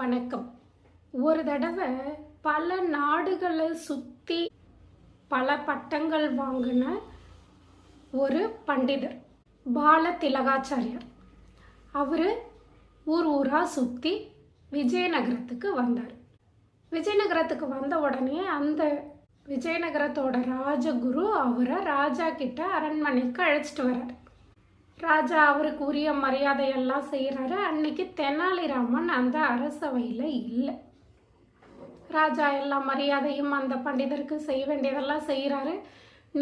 வணக்கம். ஒரு தடவை பல நாடுகளை சுற்றி பல பட்டங்கள் வாங்கின ஒரு பண்டிதர் பால திலகாச்சாரியர். அவர் ஊர் ஊராக சுற்றி விஜயநகரத்துக்கு வந்தார். விஜயநகரத்துக்கு வந்த உடனே அந்த விஜயநகரத்தோட ராஜகுரு அவரை ராஜா கிட்ட அரண்மனைக்கு அழைச்சிட்டு வர்றார். ராஜா அவருக்கு உரிய மரியாதையெல்லாம் செய்கிறாரு அன்னைக்கு தெனாலிராமன் அந்த அரசவையில் இல்லை. ராஜா எல்லா மரியாதையும் அந்த பண்டிதருக்கு செய்ய வேண்டியதெல்லாம் செய்கிறாரு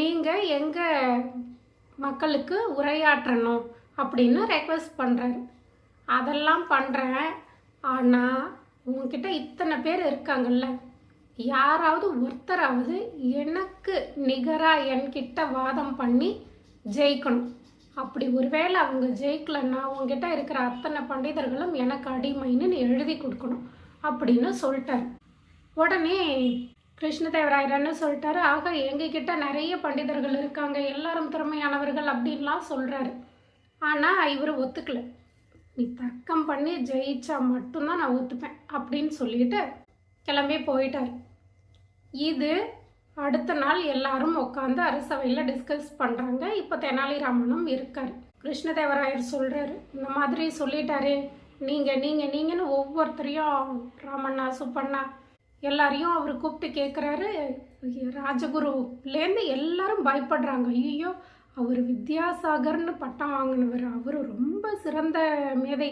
நீங்கள் எங்கள் மக்களுக்கு உரையாற்றணும் அப்படின்னு ரெக்வெஸ்ட் பண்ணுறாரு அதெல்லாம் பண்ணுறேன் ஆனால் உங்ககிட்ட இத்தனை பேர் இருக்காங்கல்ல. யாராவது ஒருத்தராவது எனக்கு நிகராக என்கிட்ட வாதம் பண்ணி ஜெயிக்கணும். அப்படி ஒருவேளை அவங்க ஜெயிக்கலன்னா உங்ககிட்ட இருக்கிற அத்தனை பண்டிதர்களும் எனக்கு அடிமைன்னு நீ எழுதி கொடுக்கணும் அப்படின்னு சொல்லிட்டாரு. உடனே கிருஷ்ணதேவராயர் என்ன சொல்லிட்டாரு. ஆக எங்ககிட்ட நிறைய பண்டிதர்கள் இருக்காங்க. எல்லாரும் திறமையானவர்கள் அப்படின்லாம் சொல்கிறாரு ஆனால் இவர் ஒத்துக்கல. நீ தர்க்கம் பண்ணி ஜெயிச்சா மட்டும்தான் நான் ஒத்துப்பேன் அப்படின்னு சொல்லிட்டு கிளம்பி போயிட்டார். இது அடுத்த நாள் எல்லாரும் உட்காந்து அரசவையில் டிஸ்கஸ் பண்ணுறாங்க இப்போ தெனாலிராமனும் இருக்கார். கிருஷ்ணதேவராயர் சொல்கிறாரு இந்த மாதிரி சொல்லிட்டாரே நீங்கள் நீங்கள் நீங்கன்னு ஒவ்வொருத்தரையும் ராமண்ணா சுப்பண்ணா எல்லாரையும் அவர் கூப்பிட்டு கேட்குறாரு ராஜகுருலேருந்து எல்லாரும் பயப்படுறாங்க. ஐயோ அவர் வித்யாசாகர்னு பட்டம் வாங்கினவர். அவர் ரொம்ப சிறந்த மேதை.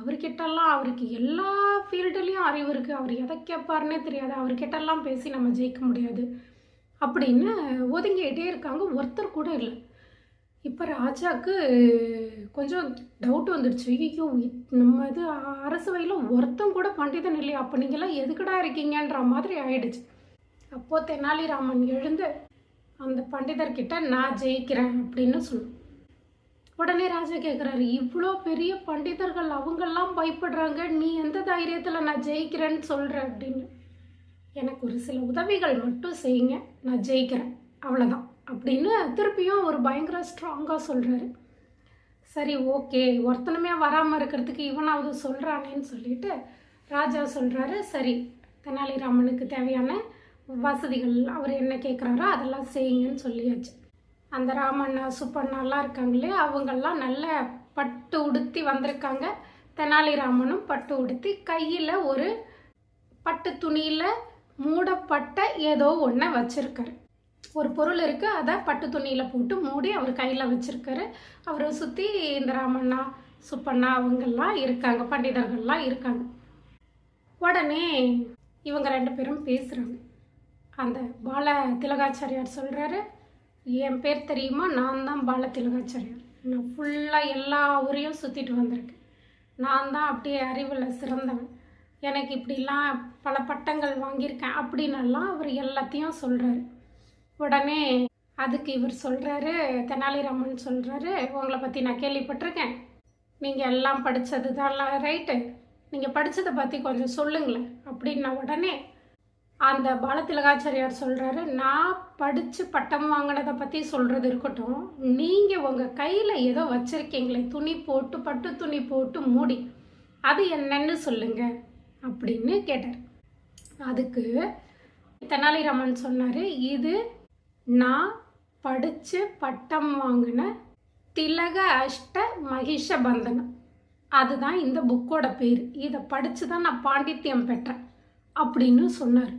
அவர்கிட்டலாம் அவருக்கு எல்லா ஃபீல்டுலேயும் அறிவு இருக்குது அவர் எதை கேட்பாருன்னே தெரியாது. அவர்கிட்டலாம் பேசி நம்ம ஜெயிக்க முடியாது. அப்படின்னு ஒதுங்கிட்டே இருக்காங்க. ஒருத்தர் கூட இல்லை. இப்போ ராஜாவுக்கு கொஞ்சம் டவுட் வந்துடுச்சு ஐயோ நம்ம இது அரசவையில் ஒருத்தம் கூட பண்டிதன் இல்லையா? அப்போ நீங்கள்லாம் எதுக்குடா இருக்கீங்கன்ற மாதிரி ஆயிடுச்சு. அப்போது தெனாலிராமன் எழுந்து அந்த பண்டிதர்கிட்ட நான் ஜெயிக்கிறேன் அப்படின்னு சொன்னோம் உடனே ராஜா கேட்குறாரு இவ்வளோ பெரிய பண்டிதர்கள் அவங்கெல்லாம் பயப்படுறாங்க. நீ எந்த தைரியத்தில் நான் ஜெயிக்கிறேன்னு சொல்கிற அப்படின்னு. எனக்கு ஒரு சில உதவிகள் மட்டும் செய்யுங்க நான் ஜெயிக்கிறேன். அவ்வளோதான் அப்படின்னு திருப்பியும் ஒரு பயங்கர ஸ்ட்ராங்காக சொல்கிறாரு சரி ஓகே ஒருத்தனுமே வராமல் இருக்கிறதுக்கு இவனாவது சொல்கிறானேன்னு சொல்லிட்டு ராஜா சொல்கிறாரு சரி தெனாலிராமனுக்கு தேவையான வசதிகள் அவர் என்ன கேட்குறாரோ அதெல்லாம் செய்யுங்கன்னு சொல்லியாச்சு. அந்த ராமண்ணா சுப்பண்ணாலாம் இருக்காங்களே அவங்கெல்லாம் நல்ல பட்டு உடுத்தி வந்திருக்காங்க. தெனாலிராமனும் பட்டு உடுத்தி கையில் ஒரு பட்டு துணியில் மூடப்பட்ட ஏதோ ஒன்றை வச்சுருக்காரு. ஒரு பொருள் இருக்குது அதை பட்டு துணியில் போட்டு மூடி அவர் கையில் வச்சுருக்காரு. அவரை சுற்றி இந்த ராமண்ணா சுப்பண்ணா அவங்கெல்லாம் இருக்காங்க பண்டிதர்கள்லாம் இருக்காங்க. உடனே இவங்க ரெண்டு பேரும் பேசுகிறாங்க அந்த பால திலகாச்சாரியார் சொல்கிறாரு என் பேர் தெரியுமா? நான் தான் பால திலகாச்சாரியார். நான் ஃபுல்லாக எல்லா ஊரையும் சுற்றிட்டு வந்திருக்கேன். நான் தான் அப்படியே அறிவில் சிறந்தவன். எனக்கு இப்படிலாம் பல பட்டங்கள் வாங்கியிருக்கேன் அப்படின்னெல்லாம் அவர் எல்லாத்தையும் சொல்கிறாரு உடனே அதுக்கு இவர் சொல்கிறாரு தெனாலிராமன் சொல்கிறாரு உங்களை பற்றி நான் கேள்விப்பட்டிருக்கேன். நீங்கள் எல்லாம் படித்தது தான் ரைட்டு. நீங்கள் படித்ததை பற்றி கொஞ்சம் சொல்லுங்களேன். அப்படின்ன உடனே அந்த பாலதிலகாச்சாரியார் சொல்கிறாரு நான் படித்து பட்டம் வாங்கினதை பற்றி சொல்கிறது இருக்கட்டும். நீங்கள் உங்கள் கையில் ஏதோ வச்சுருக்கீங்களே துணி போட்டு பட்டு துணி போட்டு மூடி. அது என்னன்னு சொல்லுங்கள் அப்படின்னு கேட்டார். அதுக்கு தெனாலிராமன் சொன்னார் இது நான் படித்து பட்டம் வாங்கின திலக அஷ்ட மகிஷ பந்தனம். அதுதான் இந்த புக்கோட பேர். இதை படித்து தான் நான் பாண்டித்யம் பெற்றேன் அப்படின்னு சொன்னார்.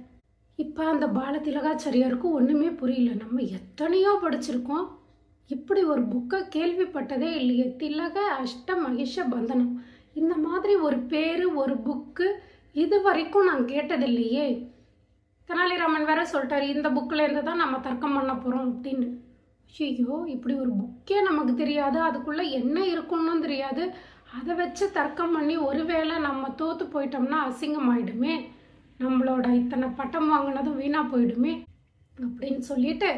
இப்போ அந்த பாலதிலகாச்சாரியாருக்கு ஒன்றுமே புரியல. நம்ம எத்தனையோ படிச்சிருக்கோம். இப்படி ஒரு புக்கை கேள்விப்பட்டதே இல்லையே. திலக அஷ்ட மகிஷ பந்தனம். இந்த மாதிரி ஒரு பேர் ஒரு புக்கு இது வரைக்கும் நான் கேட்டதில்லையே. தெனாலிராமன் வேற சொல்லிட்டாரு இந்த புக்கிலேருந்து தான் நம்ம தர்க்கம் பண்ண போகிறோம் அப்படின்னு. ஐயோ இப்படி ஒரு புக்கே நமக்கு தெரியாது அதுக்குள்ளே என்ன இருக்குன்னு தெரியாது. அதை வச்சு தர்க்கம் பண்ணி ஒருவேளை நம்ம தோற்று போயிட்டோம்னா அசிங்கமாயிடுமே நம்மளோட இத்தனை பட்டம் வாங்கினதும் வீணாக போயிடுமே. அப்படின்னு சொல்லிட்டு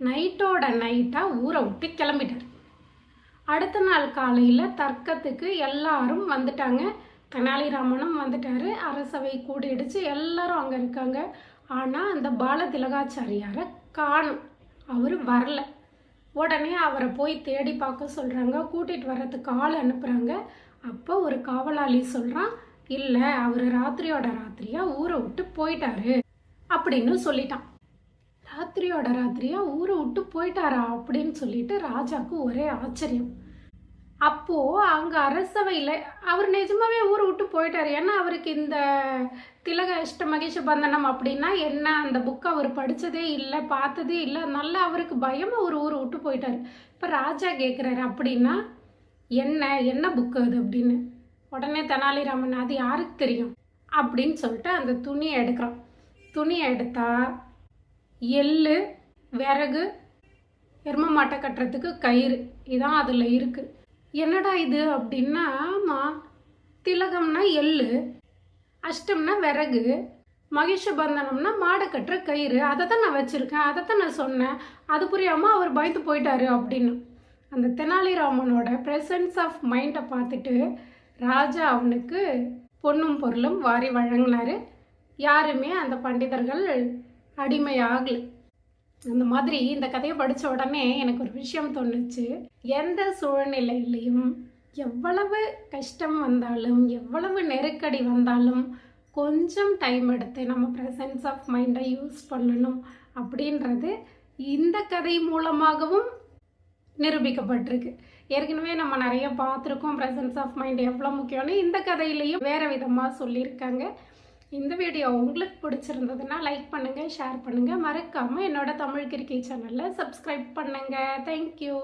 நைட்டோட நைட்டாக ஊரை விட்டு கிளம்பிட்டார். அடுத்த நாள் காலையில் தர்க்கத்துக்கு எல்லாரும் வந்துட்டாங்க. தெனாலிராமனும் வந்துட்டாரு. அரசவை கூடிடுச்சு. எல்லாரும் அங்கே இருக்காங்க. ஆனால் அந்த பால திலகாச்சாரியாரை காணும். அவர் வரல. உடனே அவரை போய் தேடி பார்க்க சொல்கிறாங்க கூட்டிகிட்டு வர்றதுக்கு ஆள் அனுப்புகிறாங்க அப்போ ஒரு காவலாளி சொல்கிறான் இல்லை அவர் ராத்திரியோட ராத்திரியாக ஊரை விட்டு போயிட்டாரு. அப்படின்னு சொல்லிட்டான். ராத்திரியோட ராத்திரியா? ஊரை விட்டு போயிட்டாரா? அப்படின்னு சொல்லிட்டு ராஜாக்கு ஒரே ஆச்சரியம். அப்போ அங்க அரசவையில் அவர் நிஜமாவே ஊரை விட்டு போயிட்டாரு. ஏன்னா அவருக்கு இந்த திலக இஷ்ட மகேஷ பந்தனம் அப்படின்னா என்ன? அந்த புக்கை அவர் படித்ததே இல்லை பார்த்ததே இல்லை. நல்லா அவருக்கு பயமா ஒரு ஊரை விட்டு போயிட்டாரு. இப்போ ராஜா கேட்குறாரு அப்படின்னா என்ன? என்ன புக்கு அது? அப்படின்னு. உடனே தெனாலிராமன் அது யாருக்கு தெரியும்? அப்படின்னு சொல்லிட்டு அந்த துணியை எடுக்கிறான். துணியை எடுத்தால் எள்ளு விறகு எரும மாட்டை கட்டுறதுக்கு கயிறு. இதான் அதில் இருக்குது என்னடா இது அப்படின்னா ஆமாம் திலகம்னா எள்ளு அஷ்டம்னா விறகு மகிஷபந்தனம்னா மாடை கட்டுற கயிறு. அதை தான் நான் வச்சுருக்கேன். அதை தான் நான் சொன்னேன். அது புரியாமல் அவர் பயந்து போயிட்டாரு அப்படின்னு. அந்த தெனாலிராமனோட ப்ரெசன்ஸ் ஆஃப் மைண்டை பார்த்துட்டு ராஜா அவனுக்கு பொண்ணும் பொருளும் வாரி வழங்கினார். யாருமே அந்த பண்டிதர்கள் அடிமை ஆகலை அந்த மாதிரி இந்த கதையை படித்த உடனே எனக்கு ஒரு விஷயம் தோணுச்சு. எந்த சூழ்நிலையிலையும் எவ்வளவு கஷ்டம் வந்தாலும் எவ்வளவு நெருக்கடி வந்தாலும் கொஞ்சம் டைம் எடுத்து நம்ம ப்ரெசன்ஸ் ஆஃப் மைண்டை யூஸ் பண்ணணும் அப்படின்றது இந்த கதை மூலமாகவும் நிரூபிக்கப்பட்டிருக்கு. ஏற்கனவே நம்ம நிறைய பார்த்துருக்கோம் ப்ரெசன்ஸ் ஆஃப் மைண்ட் எவ்வளோ முக்கியம்னு. இந்த கதையிலையும் வேறு விதமாக சொல்லியிருக்காங்க. இந்த வீடியோ உங்களுக்கு பிடிச்சிருந்ததுன்னா லைக் பண்ணுங்கள் ஷேர் பண்ணுங்கள் மறக்காமல் என்னோட தமிழ் கிரிக்கெட் சேனலில் சப்ஸ்கிரைப் பண்ணுங்கள் தேங்க்யூ